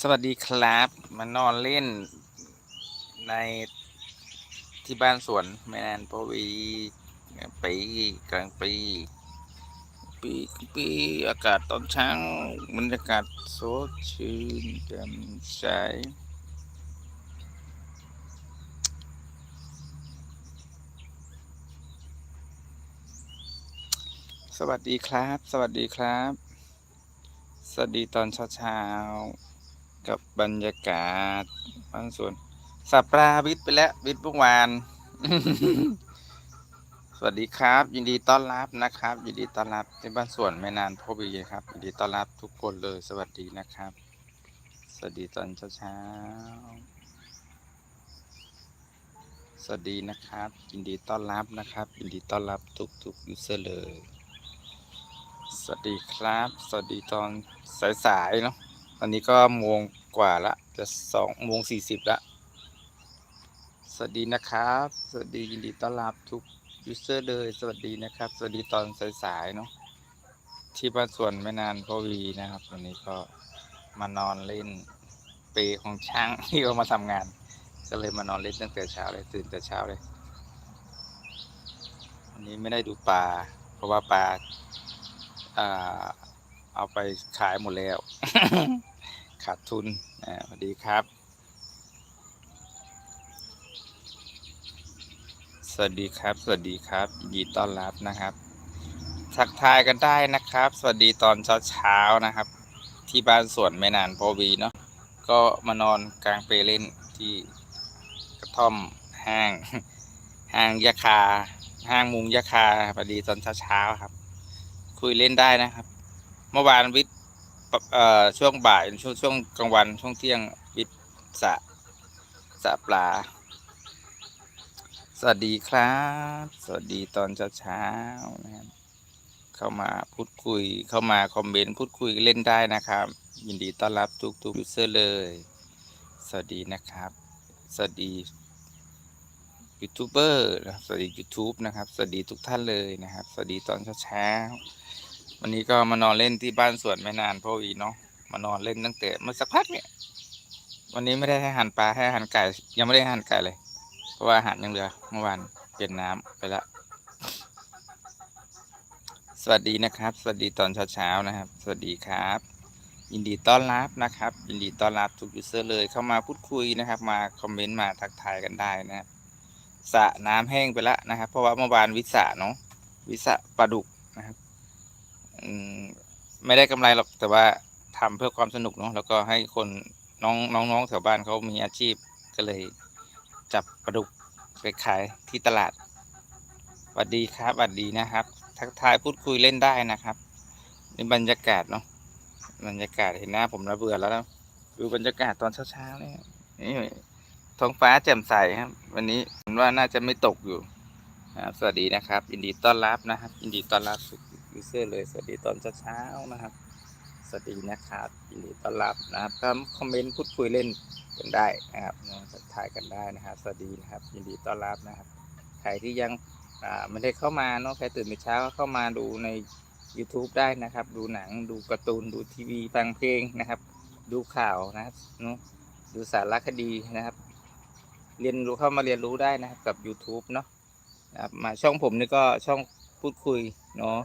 สวัสดีครับ มานอนเล่นในที่บ้านสวนแม่นานปวีปีกลางปี ปีปีอากาศตอนเช้าบรรยากาศสดชื่นแจ่มใสสวัสดีครับ สวัสดีครับ สวัสดีตอนเช้าๆ กับบรรยากาศบ้านสวนสับปลาวิทย์ไปแล้ววิทย์เมื่อวานสวัสดีครับ ยินดีต้อนรับนะครับ ยินดีต้อนรับที่บ้านสวนไม่นานพ่อบีครับ ยินดีต้อนรับทุกคนเลย สวัสดีนะครับ สวัสดีตอนเช้าๆสวัสดีนะครับ ยินดีต้อนรับนะครับ ยินดีต้อนรับทุกทุกยูเซอร์เลย สวัสดีครับ สวัสดีตอนสายๆเนาะ ตอนนี้ก็โมงกว่าละจะสองโมงสี่สิบละสวัสดีนะครับ สวัสดียินดีต้อนรับทุกยูเซอร์เลยสวัสดีนะครับ สวัสดีตอนสายๆเนาะที่บ้านสวนไม่นานพ่อวีนะครับ วันนี้ก็มานอนเล่นเปรย์ของช่างที่เขามาทำงาน ก็เลยมานอนเล่นตั้งแต่เช้าเลยตื่นแต่เช้าเลยวันนี้ไม่ได้ดูปลาเพราะว่าปลาอ่า เอาไปขายหมดแล้ว ขาดทุนอ่าสวัสดีครับ สวัสดีครับ สวัสดีครับยินดีต้อนรับนะครับ ทักทายกันได้นะครับ สวัสดีตอนเช้าเช้าๆนะครับ ที่บ้านสวนไม่นานพอวีเนาะก็มานอนกลางเปลเล่นที่กระท่อมห้างห้างยาคา ห้างมุงยาคาพอดีตอนเช้าเช้าๆครับ คุยเล่นได้นะครับเมื่อวานวิทย์ช่วงบ่ายช่วงช่วงกลางวันช่วงเที่ยงวิทย์สะสะปลา สวัสดีครับ สวัสดีตอนเช้าเช้านะครับเข้ามาพูดคุยเข้ามาคอมเมนต์พูดคุยเล่นได้นะครับ ยินดีต้อนรับทุกทุกยูเซอร์เลย สวัสดีนะครับ สวัสดียูทูบเบอร์สวัสดี YouTube นะครับ สวัสดีทุกท่านเลยนะครับ สวัสดีตอนเช้าเช้า วันนี้ก็มานอนเล่นที่บ้านสวนไม่นานพ่อวีเนาะมานอนเล่นตั้งแต่เมื่อสักพักเนี่ย วันนี้ไม่ได้ให้อาหารปลาให้อาหารไก่ ยังไม่ได้ให้อาหารไก่เลย เพราะว่าอาหารยังเหลือเมื่อวานเปลี่ยนน้ำไปละ สวัสดีนะครับ สวัสดีตอนเช้าๆนะครับ สวัสดีครับ ยินดีต้อนรับนะครับ ยินดีต้อนรับทุกยูเซอร์เลยเข้ามาพูดคุยนะครับ มาคอมเมนต์มาทักทายกันได้นะครับสระน้ำแห้งไปแล้วนะครับ เพราะว่าเมื่อวานวิสาเนาะวิสาปลาดุกนะครับ อืมไม่ได้กำไรหรอกแต่ว่าทำเพื่อความสนุกเนาะแล้วก็ให้คนน้องน้องๆแถวบ้านเขามีอาชีพก็เลยจับปลาดุกไปขายที่ตลาดสวัสดีครับสวัสดีนะครับ ทักทายพูดคุยเล่นได้นะครับนี่บรรยากาศเนาะบรรยากาศเห็นหน้าผมแล้วเบื่อแล้วนะดูบรรยากาศตอนเช้าๆเนี่ยนี่ท้องฟ้าแจ่มใสครับ วันนี้เห็นว่าน่าจะไม่ตกอยู่นะครับสวัสดีนะครับยินดีต้อนรับนะครับยินดีต้อนรับทุก ยูเซอร์เลยสวัสดีตอนเช้าๆนะครับ สวัสดีนะครับยินดีต้อนรับนะครับคอมเมนต์พูดคุยเล่นกันได้นะครับทักทายกันได้นะครับ สวัสดีนะครับ ยินดีต้อนรับนะครับใครที่ยังไม่ได้เข้ามาเนาะใครตื่นแต่เช้าก็เข้ามาดูใน YouTube ได้นะครับ ดูหนังดูการ์ตูนดูทีวีฟังเพลงนะครับ ดูข่าวนะครับเนาะดูสารคดีนะครับ เรียนรู้เข้ามาเรียนรู้ได้นะครับกับ YouTube เนาะนะมาช่องผมนี่ก็ช่องพูดคุยเนาะ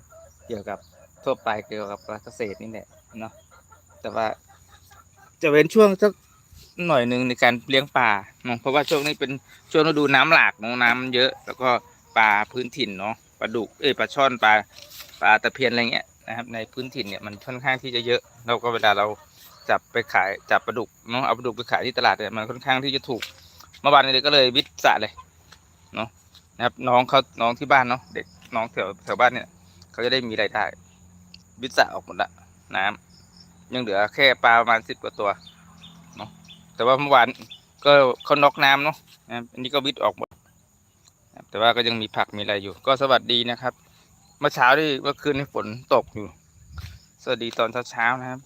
เกี่ยวกับทั่วไปเกี่ยวกับเกษตรนี่แหละเนาะแต่ว่าจะเว้นช่วงสักหน่อยหนึ่งในการเลี้ยงปลาเนาะเพราะว่าช่วงนี้เป็นช่วงฤดูน้ำหลากเนาะน้ำเยอะ แล้วก็ปลาพื้นถิ่นเนาะปลาดุกเอ้ยปลาช่อนปลาปลาตะเพียนอะไรเงี้ยนะครับ ในพื้นถิ่นเนี่ยมันค่อนข้างที่จะเยอะแล้วก็เวลาเราจับไปขายจับปลาดุกเนาะเอาปลาดุกไปขายที่ตลาดเนี่ยมันค่อนข้างที่จะถูกเมื่อวานนี้ก็เลยวิทย์สะเลยเนาะนะครับน้องเขาน้องที่บ้านเนาะเด็กน้องแถวแถวบ้านเนี่ย เขาจะได้มีรายได้วิสระออกหมดละน้ำยังเหลือแค่ปลาประมาณสิบกว่าตัวเนาะแต่ว่าเมื่อวานก็เขานอกน้ำเนาะอันนี้ก็วิทย์ออกหมดแต่ว่าก็ยังมีผักมีอะไรอยู่ ก็สวัสดีนะครับเมื่อเช้าที่เมื่อคืนนี้ฝนตกอยู่ สวัสดีตอนเช้าๆนะครับ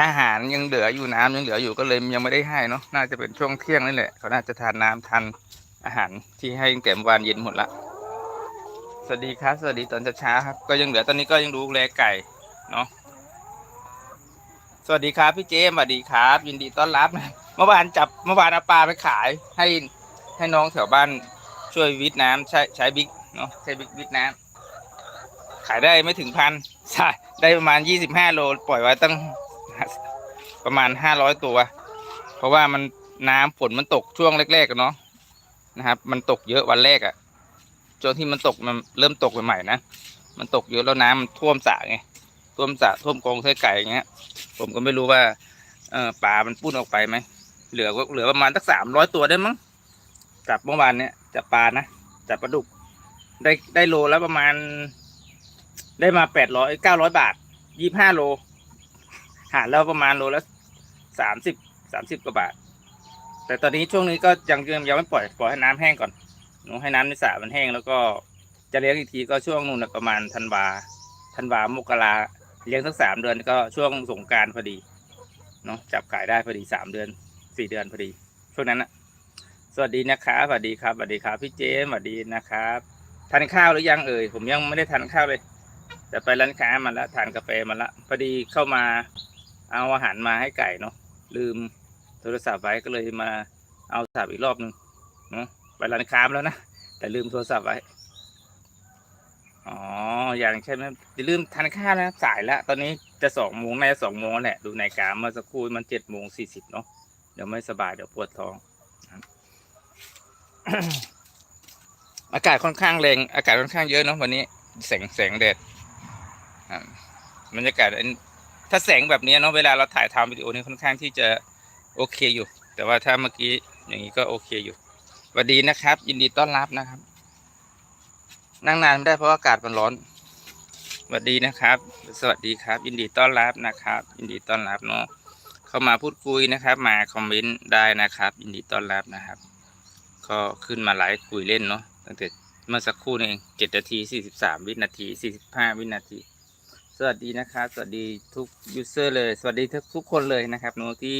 อาหารยังเหลืออยู่น้ำยังเหลืออยู่ก็เลยยังไม่ได้ให้เนาะน่าจะเป็นช่วงเที่ยงนี่แหละเขาน่าจะทานน้ำทานอาหารที่ให้ตั้งแต่เมื่อวานเย็นหมดละ สวัสดีครับ สวัสดีตอนเช้าครับ ก็ยังเหลือตอนนี้ก็ยังดูแลไก่เนาะสวัสดีครับพี่เจมสวัสดีครับ ยินดีต้อนรับนะเมื่อวานจับเมื่อวานเอาปลาไปขายให้ให้น้องแถวบ้านช่วยวิทย์น้ำใช้ใช้บิ๊กเนาะใช้บิ๊กวิทย์น้ำขายได้ไม่ถึงพันใช่ได้ประมาณยี่สิบห้าโลปล่อยไว้ตั้งประมาณห้าร้อยตัว เพราะว่ามันน้ำฝนมันตกช่วงแรกๆเนาะนะครับ มันตกเยอะวันแรกอะ จนที่มันตกมันเริ่มตกใหม่ๆนะมันตกเยอะแล้วน้ำมันท่วมสระไงท่วมสระท่วมกรงไส้ไก่อย่างเงี้ย ผมก็ไม่รู้ว่าเออปลามันปุ้นออกไปไหมเหลือก็เหลือประมาณสักสามร้อยตัวได้มั้งจับเมื่อวานเนี้ยจับปลานะจับปลาดุก ได้ได้โลแล้วประมาณ ได้มาแปดร้อยเก้าร้อยบาทยี่ห้าโล หารแล้วประมาณโลละสามสิบสามสิบกว่าบาท แต่ตอนนี้ช่วงนี้ก็ยังยังยังไม่ปล่อยปล่อยให้น้ำแห้งก่อน หนูให้น้ำในสระมันแห้งแล้วก็จะเลี้ยงอีกทีก็ช่วงนู่นนะประมาณธันวาธันวามกราเลี้ยงสักสามเดือนก็ช่วงสงการพอดีเนาะจับขายได้พอดีสามเดือนสี่เดือนพอดีช่วงนั้นนะสวัสดีนะครับสวัสดีครับสวัสดีครับพี่เจมสวัสดีนะครับทานข้าวหรือยังเอ่ยผมยังไม่ได้ทานข้าวเลยแต่ไปร้านค้ามาแล้วทานกาแฟมาละพอดีเข้ามาเอาอาหารมาให้ไก่เนาะลืมโทรศัพท์ไว้ก็เลยมาเอาโทรศัพท์อีกรอบหนึ่งเนาะ ไปร้านค้ามาแล้วนะ แต่ลืมโทรศัพท์ไว้ อ๋อ อย่างใช่ไหมอย่าลืมทานข้าวนะสายแล้ว ตอนนี้จะสองโมงน่าจะสองโมงแหละ ดูในาฬิกาเมื่อสักครู่มันเจ็ดโมงสี่สิบเนาะ เดี๋ยวไม่สบายเดี๋ยวปวดท้อง อากาศค่อนข้างแรง อากาศค่อนข้างเยอะเนาะวันนี้ แสงแสงแดดอ่าบรรยากาศอันถ้าแสงแบบนี้เนาะเวลาเราถ่ายทำวิดีโอนี้ค่อนข้างที่จะโอเคอยู่ แต่ว่าถ้าเมื่อกี้อย่างนี้ก็โอเคอยู่ สวัสดีนะครับ ยินดีต้อนรับนะครับ นั่งนานไม่ได้เพราะอากาศมันร้อนสวัสดีนะครับ สวัสดีครับ ยินดีต้อนรับนะครับ ยินดีต้อนรับเนาะเข้ามาพูดคุยนะครับ มาคอมเมนต์ได้นะครับ ยินดีต้อนรับนะครับ ก็ขึ้นมาไลฟ์คุยเล่นเนาะตั้งแต่เมื่อสักครู่นี่เองเจ็ดนาทีสี่สิบสามวินาทีสี่สิบห้าวินาที สวัสดีนะครับ สวัสดีทุกยูเซอร์เลย สวัสดีทุกทุกคนเลยนะครับเนาะที่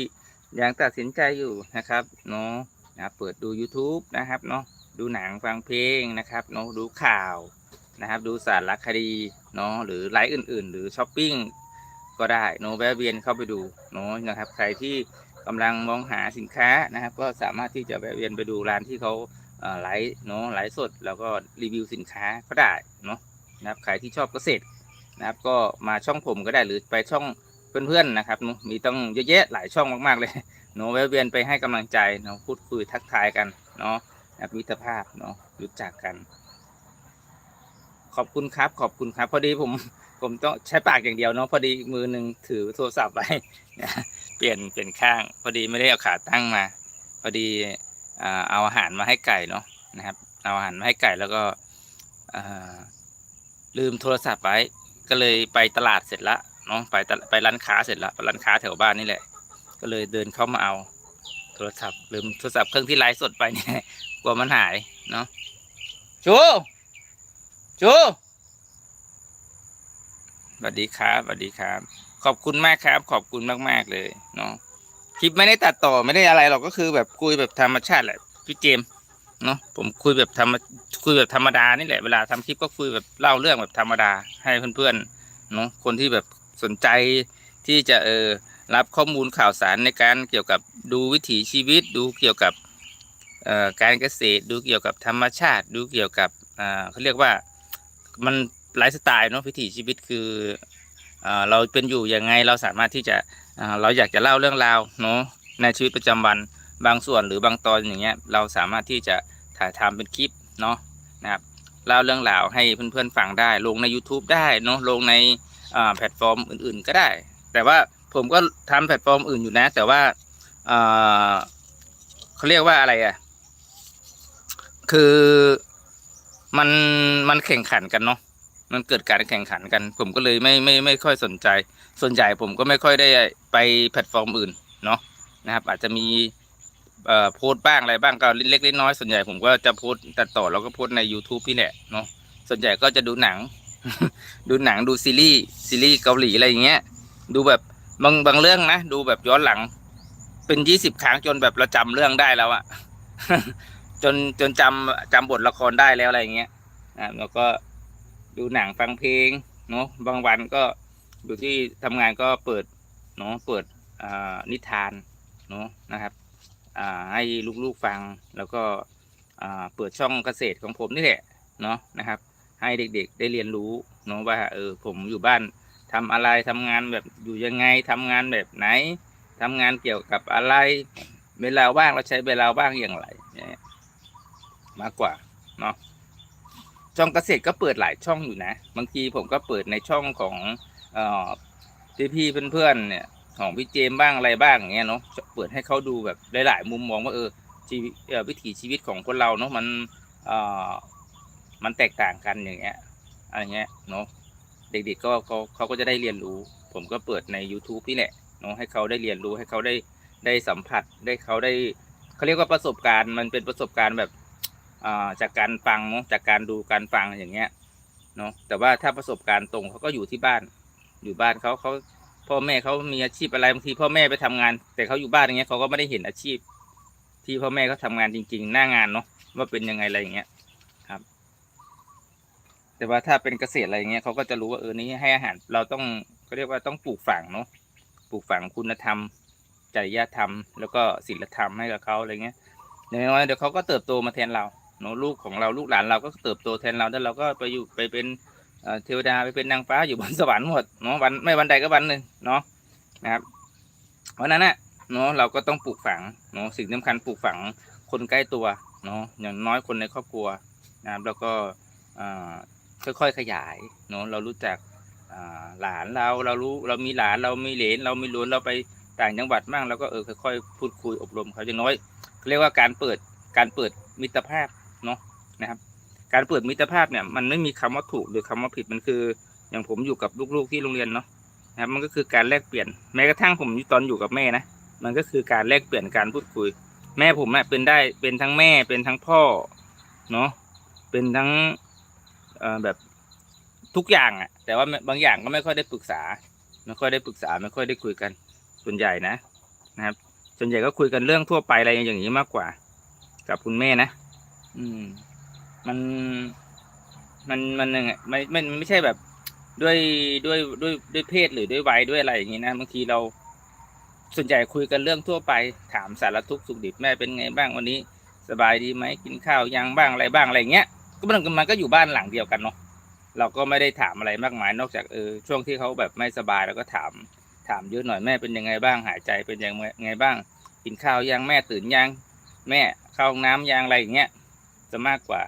ยังตัดสินใจอยู่นะครับเนาะ นะเปิดดู YouTube นะครับเนาะดูหนังฟังเพลงนะครับเนาะดูข่าวนะครับดูสารคดีเนาะหรือไลฟ์อื่น ๆ หรือช้อปปิ้งก็ได้เนาะแวะเวียนเข้าไปดูเนาะนะครับใครที่กำลังมองหาสินค้านะครับ ก็สามารถที่จะแวะเวียนไปดูร้านที่เขาไลฟ์เนาะไลฟ์สด แล้วก็รีวิวสินค้าก็ได้เนาะนะครับใครที่ชอบเกษตรนะครับ ก็มาช่องผมก็ได้หรือไปช่องเพื่อนๆนะครับมีต้องเยอะแยะหลายช่องมากๆเลย เนาะแวะเวียนไปให้กำลังใจเนาะพูดคุยทักทายกันเนาะนับมิตรภาพเนาะรู้จักกัน ขอบคุณครับ ขอบคุณครับ พอดีผมผมต้องใช้ปากอย่างเดียวเนาะพอดีมือหนึ่งถือโทรศัพท์ไว้นะเปลี่ยนเปลี่ยนข้าง พอดีไม่ได้เอาขาตั้งมา พอดีอ่าเอาอาหารมาให้ไก่เนาะนะครับ เอาอาหารมาให้ไก่แล้วก็อ่าลืมโทรศัพท์ไว้ก็เลยไปตลาดเสร็จละเนาะไปไปร้านค้าเสร็จละร้านค้าแถวบ้านนี่แหละ ก็เลยเดินเข้ามาเอาโทรศัพท์ลืมโทรศัพท์เครื่องที่ไลฟ์สดไปเนี่ยกลัวมันหายเนาะชูชูสวัสดีครับสวัสดีครับ ขอบคุณมากครับ ขอบคุณมากๆเลยเนาะคลิปไม่ได้ตัดต่อไม่ได้อะไรหรอกก็คือแบบคุยแบบธรรมชาติแหละพี่เจมเนาะผมคุยแบบธรรมคุยแบบธรรมดานี่แหละเวลาทำคลิปก็คุยแบบเล่าเรื่องแบบธรรมดาให้เพื่อนๆเนาะคนที่แบบสนใจที่จะเออ รับข้อมูลข่าวสารในการเกี่ยวกับดูวิถีชีวิต ดูเกี่ยวกับการเกษตร ดูเกี่ยวกับธรรมชาติ ดูเกี่ยวกับเขาเรียกว่ามันไลฟ์สไตล์เนาะวิถีชีวิตคืออเราเป็นอยู่ยังไงเราสามารถที่จะเราอยากจะเล่าเรื่องราวเนาะในชีวิตประจำวันบางส่วนหรือบางตอนอย่างเงี้ยเราสามารถที่จะถ่ายทำเป็นคลิปเนาะนะครับเล่าเรื่องราวให้เพื่อนๆฟังได้ ลงใน YouTube ได้เนอะลงในแพลตฟอร์มอื่นๆก็ได้ แต่ว่า ผมก็ทำแพลตฟอร์มอื่นอยู่นะ แต่ว่าอ่าเขาเรียกว่าอะไรอะ คือมันมันแข่งขันกันเนาะมันเกิดการแข่งขันกัน ผมก็เลยไม่ไม่ไม่ค่อยสนใจ ส่วนใหญ่ผมก็ไม่ค่อยได้ไปแพลตฟอร์มอื่นเนาะนะครับ อาจจะมีเอ่อโพสต์บ้างอะไรบ้างก็เล็กๆน้อยๆส่วนใหญ่ผมก็จะโพสต์ตัดต่อแล้วก็โพสต์ใน YouTube นี่แหละเนาะส่วนใหญ่ก็จะดูหนัง ดูหนังดูซีรีส์ซีรีส์เกาหลีอะไรอย่างเงี้ย ดูแบบ บางบางเรื่องนะดูแบบย้อนหลัง เป็นยี่สิบครั้งจนแบบเราจำเรื่องได้แล้วอะจนจนจำจำบทละครได้แล้วอะไรเงี้ยอ่าแล้วก็ดูหนังฟังเพลงเนาะบางวันก็อยู่ที่ทำงานก็เปิดเนาะเปิดอ่านิทานเนาะนะครับ อ่าให้ลูกๆฟังแล้วก็อ่าเปิดช่องเกษตรของผมนี่แหละเนาะนะครับ ให้เด็กๆได้เรียนรู้เนาะว่าเออผมอยู่บ้าน ทำอะไรทำงานแบบอยู่ยังไงทำงานแบบไหนทำงานเกี่ยวกับอะไร เวลาว่างเราใช้เวลาว่างอย่างไรเนี่ยมากกว่าเนาะช่องเกษตรก็เปิดหลายช่องอยู่นะ บางทีผมก็เปิดในช่องของเอ่อพี่ๆเพื่อนๆเนี่ยของพี่เจมบ้างอะไรบ้างอย่างเงี้ยเนาะเปิดให้เขาดูแบบหลายๆมุมมองว่าเออชีวิตเอ่อวิถีชีวิตของคนเราเนาะมันเอ่อมันแตกต่างกันอย่างเงี้ยอะไรเงี้ยเนาะ เด็กๆก็เขาเขาก็จะได้เรียนรู้ ผมก็เปิดใน YouTube นี่แหละเนาะให้เขาได้เรียนรู้ให้เขาได้ได้สัมผัสได้เขาได้เขาเรียกว่าประสบการณ์มันเป็นประสบการณ์แบบอ่าจากการฟังเนาะจากการดูการฟังอย่างเงี้ยเนาะแต่ว่าถ้าประสบการณ์ตรงเขาก็อยู่ที่บ้าน อยู่บ้านเขาเขาพ่อแม่เขามีอาชีพอะไรบางทีพ่อแม่ไปทำงาน แต่เขาอยู่บ้านอย่างเงี้ยเขาก็ไม่ได้เห็นอาชีพ ที่พ่อแม่เขาทำงานจริง ๆ หน้างานเนาะว่าเป็นยังไงอะไรอย่างเงี้ย แต่ว่าถ้าเป็นเกษตรอะไรเงี้ยเขาก็จะรู้ว่าเออนี่ให้อาหารเราต้องเขาเรียกว่าต้องปลูกฝังเนาะปลูกฝังคุณธรรม จริยธรรม แล้วก็ศีลธรรมให้กับเขาอะไรเงี้ยอย่างน้อยเดี๋ยวเขาก็เติบโตมาแทนเราเนาะลูกของเราลูกหลานเราก็เติบโตแทนเราแล้วเราก็ไปอยู่ไปเป็นเทวดาไปเป็นนางฟ้าอยู่บนสวรรค์หมดเนาะวันไม่วันใดก็วันหนึ่งเนาะนะครับเพราะนั้นนะเนาะเราก็ต้องปลูกฝังเนาะสิ่งสำคัญปลูกฝังคนใกล้ตัวเนาะอย่างน้อยคนในครอบครัวนะครับแล้วก็อ่า ค่อย ๆ ขยายเนาะเรารู้จักหลานเราเรารู้เรามีหลานเรามีเหลนเรามีหลวนเราไปต่างจังหวัดบ้างเราก็เออค่อยๆพูดคุยอบรมเขาอย่างน้อยเรียกว่าการเปิดการเปิดมิตรภาพเนาะนะครับ การเปิดมิตรภาพเนี่ยมันไม่มีคำว่าถูกหรือคำว่าผิดมันคือ อย่างผมอยู่กับลูกๆที่โรงเรียนเนาะนะครับมันก็คือการแลกเปลี่ยนแม้กระทั่งผมตอนอยู่กับแม่นะมันก็คือการแลกเปลี่ยนการพูดคุย แม่ผมเนะเป็นได้เป็นทั้งแม่เป็นทั้งพ่อเนาะเป็นทั้ง แบบทุกอย่างอะ่ะ แต่ว่าบางอย่างก็ไม่ค่อยได้ปรึกษา ไม่ค่อยได้ปรึกษา ไม่ค่อยได้คุยกัน ส่วนใหญ่นะนะครับ ส่วนใหญ่ก็คุยกันเรื่องทั่วไปอะไรอย่างนี้มากกว่า กับคุณแม่นะ อืม มันมันมันยังไงไม่ไม่ไม่ใช่แบบด้วยด้วยด้วยด้วยเพศหรือด้วยวัยด้วยอะไรอย่างนี้นะบางทีเรา ส่วนใหญ่คุยกันเรื่องทั่วไป ถามสารทุกข์สุขดิบแม่เป็นไงบ้างวันนี้ สบายดีไหมกินข้าวยังบ้างอะไรบ้างอะไรเงี้ย ก็มันมันก็อยู่บ้านหลังเดียวกันเนาะเราก็ไม่ได้ถามอะไรมากมาย นอกจากเออช่วงที่เขาแบบไม่สบายเราก็ถาม ถามเยอะหน่อยแม่เป็นยังไงบ้างหายใจเป็นยังไงบ้าง กินข้าวยังแม่ตื่นยังแม่เข้าห้องน้ำยังอะไรอย่างเงี้ยจะมากกว่า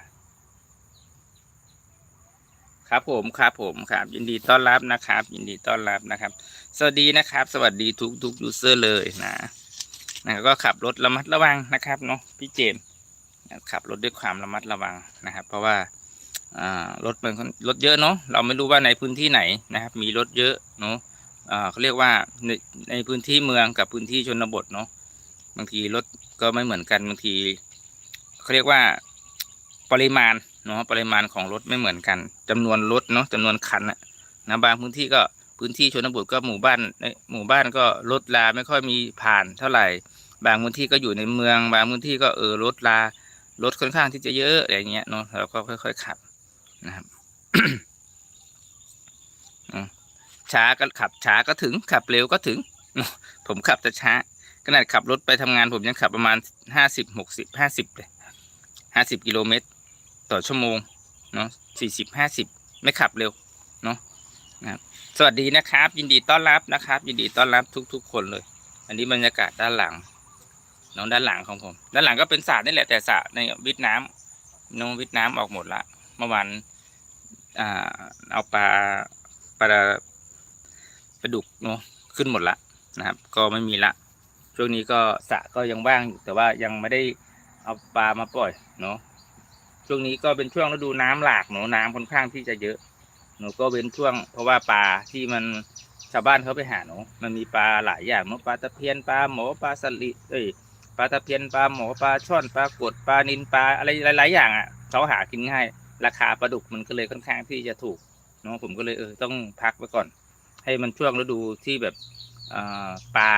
ครับผมครับผมครับ ยินดีต้อนรับนะครับ ยินดีต้อนรับนะครับ สวัสดีนะครับ สวัสดีทุกทุกยูเซอร์เลยนะนะก็ขับรถระมัดระวังนะครับเนาะพี่เจมส์ ขับรถด้วยความระมัดระวังนะครับ เพราะว่ารถมันรถเยอะเนาะเราไม่รู้ว่าในพื้นที่ไหนนะครับ มีรถเยอะเนาะเขาเรียกว่าในในพื้นที่เมืองกับพื้นที่ชนบทเนาะบางทีรถก็ไม่เหมือนกันบางทีเขาเรียกว่าปริมาณเนาะปริมาณของรถไม่เหมือนกันจำนวนรถเนาะจำนวนคันนะนะบางพื้นที่ก็พื้นที่ชนบทก็หมู่บ้านในหมู่บ้านก็รถลาไม่ค่อยมีผ่านเท่าไหร่ บางพื้นที่ก็อยู่ในเมือง บางพื้นที่ก็เออรถลา รถค่อนข้างที่จะเยอะอะไรเงี้ยเนาะเราก็ค่อย ๆ ขับนะครับช้าก็ขับช้าก็ถึงขับเร็วก็ถึง ผมขับแต่ช้าขนาดขับรถไปทำงานผมยังขับประมาณห้าสิบหกสิบห้าสิบเลยห้าสิบกิโลเมตร ต่อชั่วโมงเนาะสี่สิบห้าสิบไม่ขับเร็วเนาะนะครับสวัสดีนะครับ ยินดีต้อนรับนะครับ ยินดีต้อนรับทุก ๆ คนเลย อันนี้บรรยากาศด้านหลัง น้องด้านหลังของผม ด้านหลังก็เป็นสระนี่แหละแต่สระในวิทน้ำน้องวิทน้ำออกหมดละเมื่อวานอ่าเอาปลาปลาปลาดุกเนาะขึ้นหมดละนะครับ ก็ไม่มีละช่วงนี้ก็สระก็ยังว่างอยู่แต่ว่ายังไม่ได้เอาปลามาปล่อยเนาะช่วงนี้ก็เป็นช่วงฤดูน้ำหลากหนูน้ำค่อนข้างที่จะเยอะหนูก็เป็นช่วงเพราะว่าปลาที่มันชาวบ้านเขาไปหาหนูมันมีปลาหลายอย่างเนาะปลาตะเพียนปลาหมอปลาสลิดเอ้ย ลาตะเพียนปลาหมอปลาช่อนปลากดปลานินปลาอะไรหลาย ๆ อย่างอะเขาหากินง่าย ราคาปลาดุกมันก็เลยค่อนข้างที่จะถูกเนาะผมก็เลยเออต้องพักไว้ก่อน ให้มันช่วงฤดูที่แบบเอ่อปลา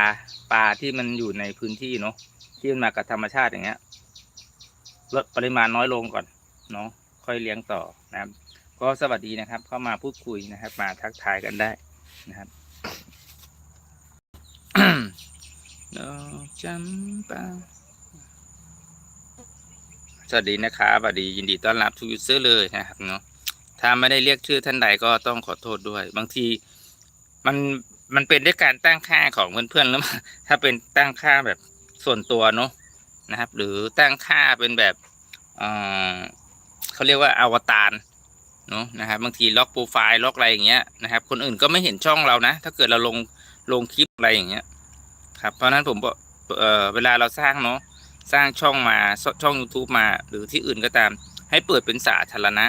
ปลาที่มันอยู่ในพื้นที่เนาะที่มันมากับธรรมชาติอย่างเงี้ยลดปริมาณน้อยลงก่อนเนาะค่อยเลี้ยงต่อนะครับ ก็สวัสดีนะครับ เข้ามาพูดคุยนะครับ มาทักทายกันได้นะครับ ดอกจำปาสวัสดีนะครับสวัสดียินดีต้อนรับทุกยูเซอร์เลยนะครับเนาะถ้าไม่ได้เรียกชื่อท่านใดก็ต้องขอโทษด้วย บางทีมันมันเป็นด้วยการตั้งค่าของเพื่อนๆแล้วถ้าเป็นตั้งค่าแบบส่วนตัวเนาะนะครับ หรือตั้งค่าเป็นแบบเออเขาเรียกว่าอวตารเนาะนะครับ บางทีล็อกโปรไฟล์ล็อกอะไรอย่างเงี้ยนะครับ คนอื่นก็ไม่เห็นช่องเรานะ ถ้าเกิดเราลงลงคลิปอะไรอย่างเงี้ย ครับเพราะฉะนั้นผมบอกเออเวลาเราสร้างเนาะสร้างช่องมาช่อง YouTube มาหรือที่อื่นก็ตาม ให้เปิดเป็นสาธารณะ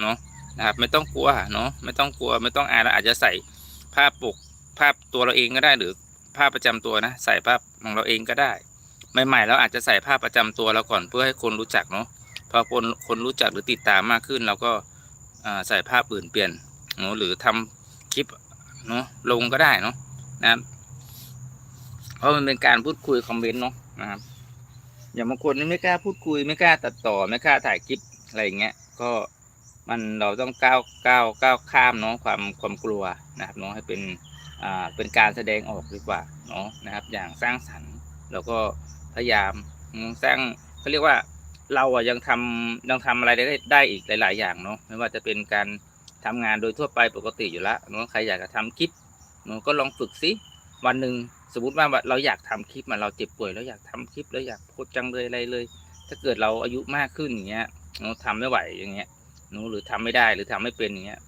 เนาะนะครับไม่ต้องกลัวเนาะไม่ต้องกลัวไม่ต้องอายเราอาจจะใส่ภาพปกภาพตัวเราเองก็ได้หรือภาพประจำตัวนะ ใส่ภาพของเราเองก็ได้ ใหม่ๆเราอาจจะใส่ภาพประจำตัวเราก่อนเพื่อให้คนรู้จักเนาะพอคนคนรู้จักหรือติดตามมากขึ้นเราก็อ่าใส่ภาพอื่นเปลี่ยนเนาะหรือทำคลิปเนาะลงก็ได้เนาะนะครับ เพราะมันเป็นการพูดคุยคอมเมนต์เนาะนะครับ อย่างบางคนนี่ไม่กล้าพูดคุยไม่กล้าตัดต่อไม่กล้าถ่ายคลิปอะไรอย่างเงี้ย ก็มันเราต้องก้าวก้าวก้าวข้ามเนาะความความกลัวนะครับเนาะให้เป็นอ่าเป็นการแสดงออกดีกว่าเนาะนะครับ อย่างสร้างสรรค์แล้วก็พยายามสร้างเขาเรียกว่าเราอะยังทำยังทำอะไรได้ได้อีกหลาย ๆ อย่างเนาะไม่ว่าจะเป็นการทำงานโดยทั่วไปปกติอยู่แล้วเนาะใครอยากจะทำคลิปเนาะก็ลองฝึกสิวันหนึ่ง สมมติว่าเราอยากทำคลิปมาเราเจ็บป่วยแล้วอยากทำคลิปแล้วอยากโพสจังเลยอะไรเลย ถ้าเกิดเราอายุมากขึ้นอย่างเงี้ยหนูทำไม่ไหวอย่างเงี้ยหนูหรือทำไม่ได้หรือทำไม่เป็นอย่างเงี้ย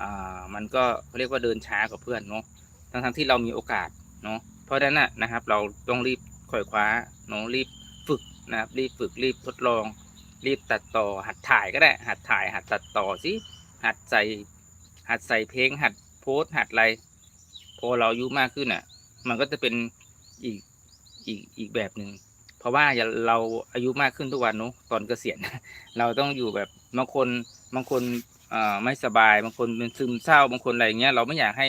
อ่ามันก็เขาเรียกว่าเดินช้ากว่าเพื่อนเนาะทั้งทั้งที่เรามีโอกาสเนาะเพราะฉะนั้นนะนะครับ เราต้องรีบขอยคว้าเนาะรีบฝึกนะครับรีบฝึกรีบทดลอง รีบตัดต่อ หัดถ่ายก็ได้ หัดถ่าย หัดตัดต่อสิหัดใส่หัดใส่เพลงหัดโพสหัดอะไรพอเราอายุมากขึ้นอะ มันก็จะเป็นอีกอีกอีกแบบหนึ่งเพราะว่าเราอายุมากขึ้นทุกวันเนอะตอนเกษียณเราต้องอยู่แบบบางคนบางคนไม่สบายบางคนเป็นซึมเศร้าบางคนอะไรเงี้ยเราไม่อยากให้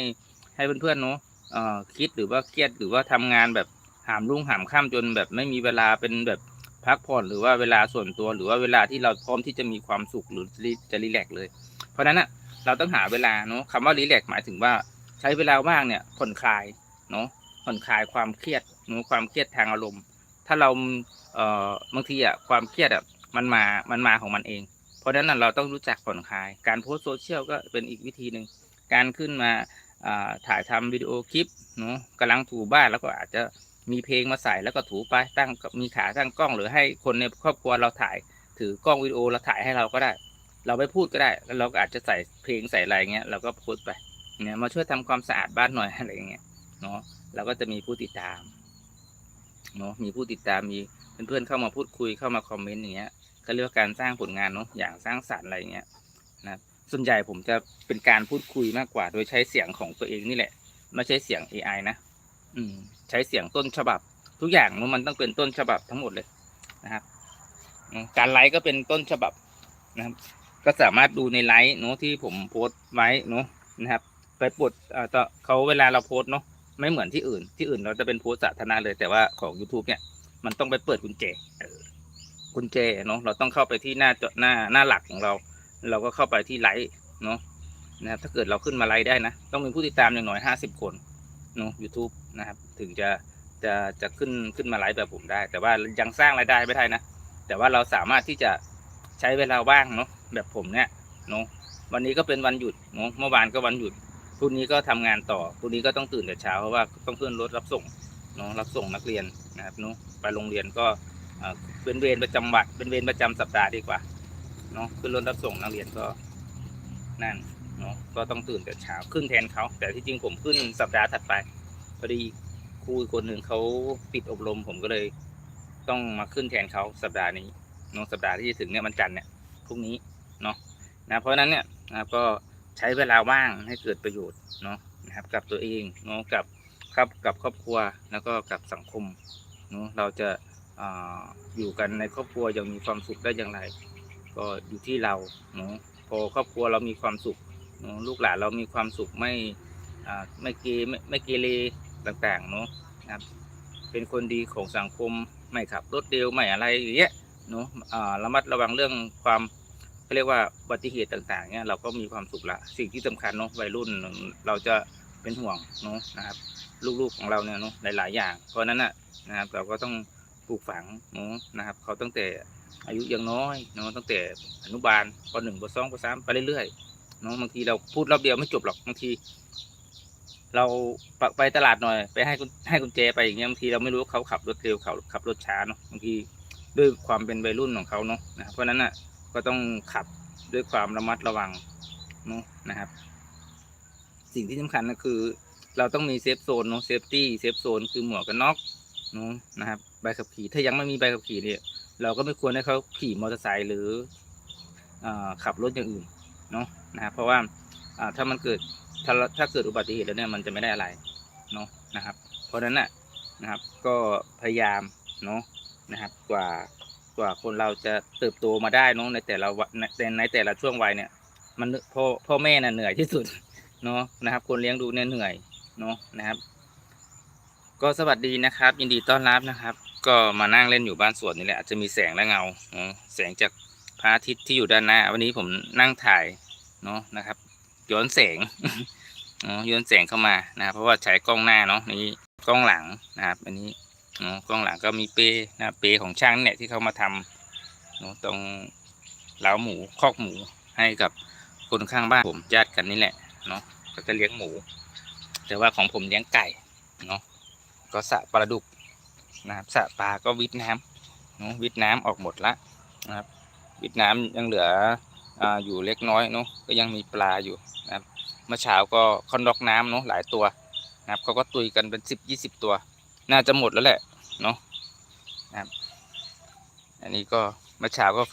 ให้เพื่อนๆเนอะเอ่อคิดหรือว่าเครียดหรือว่าทำงานแบบหามรุ่งหามข้ามจนแบบไม่มีเวลาเป็นแบบพักผ่อนหรือว่าเวลาส่วนตัวหรือว่าเวลาที่เราพร้อมที่จะมีความสุขหรือจะรีแลกเลย เพราะฉะนั้นอะเราต้องหาเวลาเนอะคำว่ารีแลกหมายถึงว่าใช้เวลาว่างเนี่ยผ่อนคลายเนาะ ผ่อนคลายความเครียดเนาะความเครียดทางอารมณ์ ถ้าเราเอ่อบางทีอะความเครียดอะมันมามันมาของมันเอง เพราะฉะนั้นนะเราต้องรู้จักผ่อนคลาย การโพสโซเชียลก็เป็นอีกวิธีหนึ่งการขึ้นมาถ่ายทำวิดีโอคลิปเนาะกำลังถูบ้านแล้วก็อาจจะมีเพลงมาใส่แล้วก็ถูไปตั้งมีขาตั้งกล้องหรือให้คนในครอบครัวเราถ่ายถือกล้องวิดีโอเราถ่ายให้เราก็ได้ เราไม่พูดก็ได้ แล้วเราก็อาจจะใส่เพลงใส่อะไรเงี้ยเราก็โพสต์ไปเนี่ยมาช่วยทำความสะอาดบ้านหน่อยอะไรเงี้ยเนาะ เราก็จะมีผู้ติดตามเนาะมีผู้ติดตามมีเพื่อนๆเข้ามาพูดคุยเข้ามาคอมเมนต์อย่างเงี้ยก็เรียกว่าการสร้างผลงานเนาะอย่างสร้างสรรค์อะไรอย่างเงี้ยนะส่วนใหญ่ผมจะเป็นการพูดคุยมากกว่า โดยใช้เสียงของตัวเองนี่แหละ ไม่ใช่เสียง AI นะอืมใช้เสียงต้นฉบับ ทุกอย่างมันต้องเป็นต้นฉบับทั้งหมดเลยนะครับการไลฟ์ก็เป็นต้นฉบับนะครับ ก็สามารถดูในไลฟ์เนาะที่ผมโพสต์ไว้เนาะนะครับ ไปปลดเอ่อต่อเขาเวลาเราโพสต์เนาะ ไม่เหมือนที่อื่น ที่อื่นเราจะเป็นโพสต์สาธารณะเลยแต่ว่าของ YouTube เนี่ย มันต้องไปเปิดกุญแจกุญแจเนาะเราต้องเข้าไปที่หน้าจอหน้าหน้าหลักของเรา เราก็เข้าไปที่ไลฟ์เนาะนะครับถ้าเกิดเราขึ้นมาไลฟ์ได้นะ ต้องมีผู้ติดตามอย่างน้อยห้าสิบคนเนาะ YouTube นะครับ ถึงจะจะจะขึ้นขึ้นมาไลฟ์แบบผมได้ แต่ว่ายังสร้างรายได้ไม่ได้นะ แต่ว่าเราสามารถที่จะใช้เวลาว่างเนาะแบบผมเนี่ยเนาะวันนี้ก็เป็นวันหยุดเนาะเมื่อวานก็วันหยุด พรุ่งนี้ก็ทำงานต่อพรุ่งนี้ก็ต้องตื่นแต่เช้าเพราะว่าต้องเพื่อนรถรับส่งเนาะรับส่งนักเรียนนะครับเนาะไปโรงเรียนก็เป็นเวรประจำวันเป็นเวรประจำสัปดาห์ดีกว่าเนาะขึ้นรถรับส่งนักเรียนก็นั่นเนาะก็ต้องตื่นแต่เช้าขึ้นแทนเขา แต่ที่จริงผมขึ้นสัปดาห์ถัดไปพอดีครูคนหนึ่งเขาปิดอบรมผมก็เลย ต้องมาขึ้นแทนเขาสัปดาห์นี้เนาะสัปดาห์ที่จะถึงเนี่ยมันจันเนี่ยพรุ่งนี้เนาะนะเพราะนั้นเนี่ยนะก็ ใช้เวลาว่างให้เกิดประโยชน์เนาะนะครับ กับตัวเองเนาะกับครับกับครอบครัวแล้วก็กับสังคมเนาะเราจะออยู่กันในครอบครัวยังมีความสุขได้อย่างไร ก็อยู่ที่เราเนาะพอครอบครัวเรามีความสุขเนาะลูกหลานเรามีความสุขไม่ไม่เกไม่ไม่เกเรต่างๆเนาะนะครับเป็นคนดีของสังคมไม่ขับรถเร็วไม่อะไรอย่างเงี้ยเนาะระมัดระวังเรื่องความ เขาเรียกว่าอุบัติเหตุต่างๆเนี่ยเราก็มีความสุขละสิ่งที่สำคัญเนาะวัยรุ่นเราจะเป็นห่วงเนาะนะครับ ลูกๆของเราเนี่ยเนาะหลายๆอย่าง เพราะนั้นน่ะนะครับเราก็ต้องปลูกฝังเนาะนะครับ เขาตั้งแต่อายุยังน้อยเนาะตั้งแต่อนุบาลปหนึ่งปสองปสามไปเรื่อยๆเนาะบางทีเราพูดรอบเดียวไม่จบหรอกบางทีเราไปตลาดหน่อย ไปให้ให้กุญแจไปอย่างเงี้ยบางทีเราไม่รู้ว่าเขาขับรถเร็วเขาขับรถช้าเนาะบางทีด้วยความเป็นวัยรุ่นของเขาเนาะนะครับเพราะฉะนั้นน่ะ ก็ต้องขับด้วยความระมัดระวังเนาะนะครับ สิ่งที่สำคัญก็คือ เราต้องมีเซฟโซนเนาะเซฟตี้เซฟโซนคือหมวกกันน็อกเนาะนะครับใบขับขี่ถ้ายังไม่มีใบขับขี่เนี่ย เราก็ไม่ควรให้เขาขี่มอเตอร์ไซค์หรืออขับรถอย่างอื่นเนาะนะครับเพราะว่าถ้ามันเกิดถ้าถ้าเกิดอุบัติเหตุแล้วเนี่ยมันจะไม่ได้อะไรเนาะนะครับ เพราะฉะนั้นน่ะนะครับก็พยายามเนาะนะครับกว่า กว่าคนเราจะเติบโตมาได้เนาะในแต่ละวันในในแต่ละช่วงวัยเนี่ย มันพ่อพ่อแม่น่ะเหนื่อยที่สุดเนาะนะครับ คนเลี้ยงดูเนี่ยเหนื่อยเนาะนะครับ ก็สวัสดีนะครับ ยินดีต้อนรับนะครับ ก็มานั่งเล่นอยู่บ้านสวนนี่แหละอาจจะมีแสงและเงาเนาะแสงจากพระอาทิตย์ที่อยู่ด้านหน้า วันนี้ผมนั่งถ่ายเนาะนะครับ ย้อนแสงเนาะย้อนแสงเข้ามานะครับเพราะว่าใช้กล้องหน้าเนาะนี่กล้องหลังนะครับ อันนี้ กล้องหลังก็มีเปนะเปของช่างเนี่ยที่เขามาทำนะตรงเล้าหมูคอกหมูให้กับคนข้างบ้านผมญาติกันนี่แหละเนาะก็จะเลี้ยงหมู แต่ว่าของผมเลี้ยงไก่เนาะก็สระปลาดุกนะครับสระปลาก็วิทน้ำเนาะวิทน้ำออกหมดละนะครับ วิทน้ำยังเหลือออยู่เล็กน้อยเนาะก็ยังมีปลาอยู่นะครับเมื่อเช้าก็คอนดอกน้ำเนาะหลายตัวนะครับเขาก็ตุยกันเป็นสิบยี่สิบตัว น่าจะหมดแล้วแหละ เนาะนะครับ อันนี้ก็เมื่อเช้าก็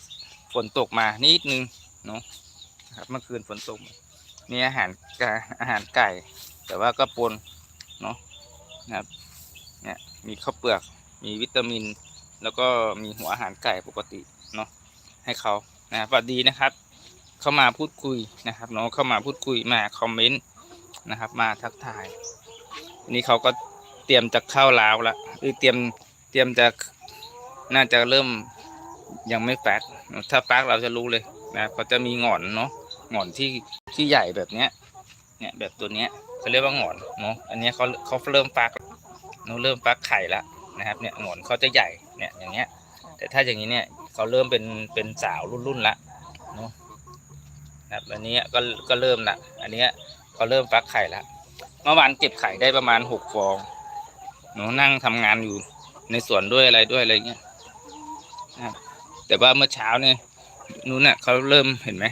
ฝนตกมานิดนึงเนาะครับเมื่อคืนฝนตกนี่อาหารกาอาหารไก่ แต่ว่าก็ปนเนาะนะครับเนี่ยมีข้าวเปลือก มีวิตามิน แล้วก็มีหัวอาหารไก่ปกติเนาะให้เขานะครับสวัสดีนะครับ เข้ามาพูดคุยนะครับเนาะเข้ามาพูดคุยมาคอมเมนต์นะครับ มาทักทายนี่เขาก็ เตรียมจะเข้าลาวละหรือเตรียมเตรียมจะน่าจะเริ่มยังไม่แฟกถ้าแฟกเราจะรู้เลยนะครับเขาจะมีหงอนเนาะหงอนที่ที่ใหญ่แบบเนี้ย เนี่ยแบบตัวเนี้ยเขาเรียกว่าหงอนเนาะอันเนี้ยเขาเขาเริ่มฟักเนาะเริ่มฟักไข่ละนะครับเนี่ยหงอนเขาจะใหญ่เนี่ยอย่างเงี้ย แต่ถ้าอย่างนี้เนี่ยเขาเริ่มเป็นเป็นสาวรุ่นรุ่นละเนาะนะครับอันนี้ก็ก็เริ่มละอันเนี้ยเขาเริ่มฟักไข่ละเมื่อวานเก็บไข่ได้ประมาณหกฟอง หนูนั่งทำงานอยู่ในสวนด้วยอะไรด้วยอะไรเงี้ยนะแต่ว่าเมื่อเช้าเนี่ยนู้นน่ะเขาเริ่มเห็นไหม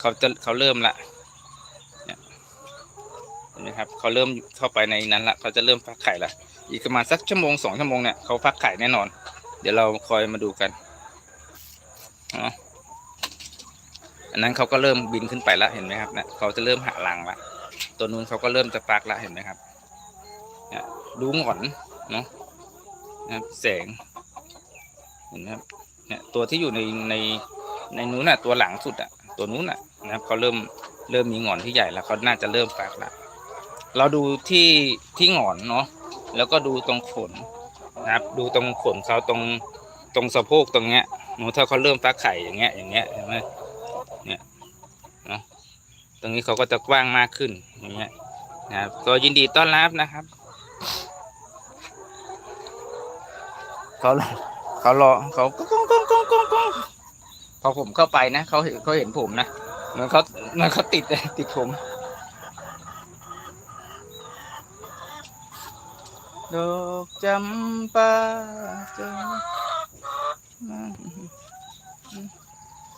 เขาจะเขาเริ่มละเห็นไหมครับเขาเริ่มเข้าไปในนั้นละเขาจะเริ่มฟักไข่ละอีกประมาณสักชั่วโมงสองชั่วโมงเนี่ยเขาฟักไข่แน่นอน เดี๋ยวเราคอยมาดูกันเนาะอันนั้นเขาก็เริ่มบินขึ้นไปละเห็นไหมครับเนี่ยเขาจะเริ่มหารังละตัวนู้นเขาก็เริ่มจะฟักละเห็นไหมครับเนี่ย ดูหงอนเนาะนะครับแสงเห็นไหมครับเนี่ยตัวที่อยู่ในในในนู้นน่ะตัวหลังสุดอะตัวนู้นน่ะนะครับเขาเริ่มเริ่มมีหงอนที่ใหญ่แล้วเขาน่าจะเริ่มฟักละเราดูที่ที่หงอนเนาะแล้วก็ดูตรงขนนะครับ ดูตรงขนเขาตรงตรงสะโพกตรงเนี้ยหนูถ้าเขาเริ่มฟักไข่อย่างเงี้ยอย่างเงี้ยเห็นไหมเนี่ยเนาะตรงนี้เขาก็จะกว้างมากขึ้นอย่างเงี้ยนะครับก็ยินดีต้อนรับนะครับ เขาเขารอเขาก้องก้องก้องก้องก้องพอผมเข้าไปนะเขาเห็นเขาเห็นผมนะเหมือนเขาเหมือนเขาติดเลยติดผมดอกจำปาจำ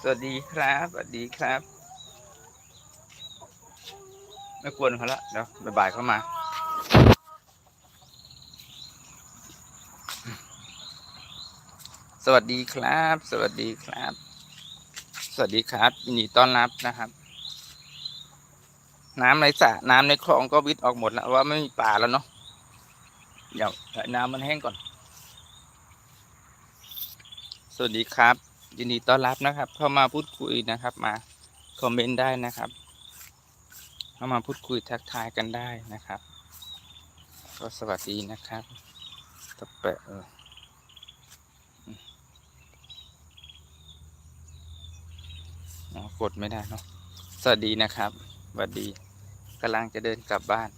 สวัสดีครับ สวัสดีครับ ไม่กวนเขาละเดี๋ยวบ่ายๆเข้ามา วัสดีครับ สวัสดีครับ สวัสดีครับยินดีต้อนรับนะครับ น้ำในสระน้ำในคลองก็วิทย์ออกหมดแล้วว่าไม่มีปลาแล้วเนาะเดี๋ยวให้น้ำมันแห้งก่อน สวัสดีครับ ยินดีต้อนรับนะครับ เข้ามาพูดคุยนะครับ มาคอมเมนต์ได้นะครับ เข้ามาพูดคุยทักทายกันได้นะครับ ก็สวัสดีนะครับตะแปะเออ กดไม่ได้เนาะสวัสดีนะครับสวัสดีกำลังจะเดินกลับบ้าน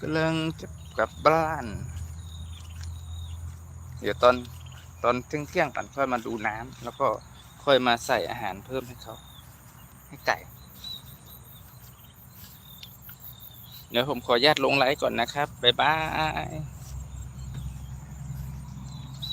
กำลังจะกลับบ้าน เดี๋ยวตอนตอนเที่ยงเที่ยงก่อนค่อยมาดูน้ำแล้วก็ค่อยมาใส่อาหารเพิ่มให้เขาให้ไก่ เดี๋ยวผมขอญาตลงไลฟ์ก่อนนะครับ บ๊ายบาย